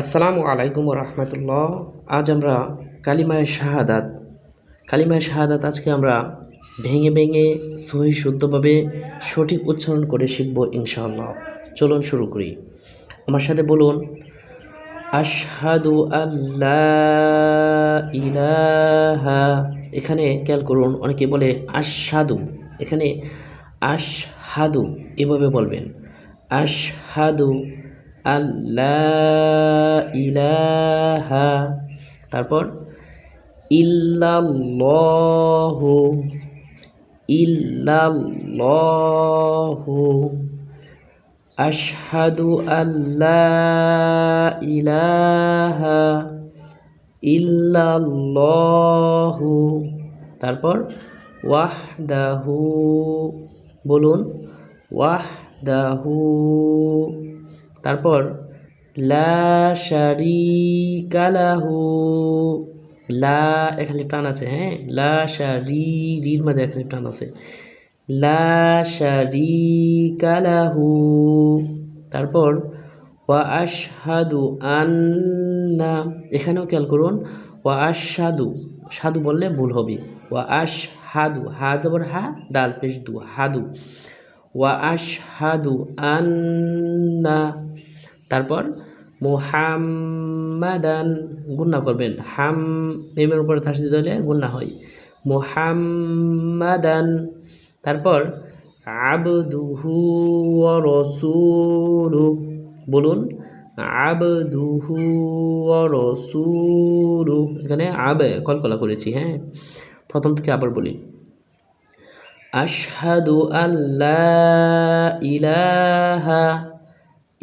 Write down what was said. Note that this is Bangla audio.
আসসালামু আলাইকুম রহমতুল্লাহ। আজ আমরা কালিমায় শাহাদাত কালিমায় শাহাদাত আজকে আমরা ভেঙে ভেঙে সহি শুদ্ধভাবে সঠিক উচ্চারণ করে শিখব ইনশাআল্লাহ। চলুন শুরু করি। আমার সাথে বলুন, আশহাদু আল্লাহ এখানে খেয়াল করুন, অনেকে বলে আশহাদু, এখানে আশহাদু এভাবে বলবেন। আশহাদু আল্লাহ ইলাহা তারপর ইল্লাল্লাহু ইল্লাল্লাহু আশহাদু আল্লাহ ইলাহা ইল্লাল্লাহু তারপর ওয়াহদাহু বলুন ওয়াহদাহু। তারপর লাহু, লা এখানে টান আছে হ্যাঁ? লা শারি রির মধ্যে এখানে টান আছে। লাহু, তারপর, ওয়া আশহাদু আন্না, এখানেও খেয়াল করুন, ওয়া আশহাদু সাধু বললে ভুল হবে। ওয়া আশহাদু, হা জবর হা দাল পেশ দু, হাদু। ওয়া আশহাদু আন্না তারপর মোহাম্মাদান গুন্না করবেন। হাম, মেমের উপরে থাস দিতে হলে গুন্না হয়। মোহাম্মাদান, তারপর আবদুহু রসুলু, বলুন, আবদুহু রসুলু, এখানে আব, কলকলা করেছি হ্যাঁ? প্রথম থেকে আবার বলি। আশহাদু আল্লাহ ইলাহা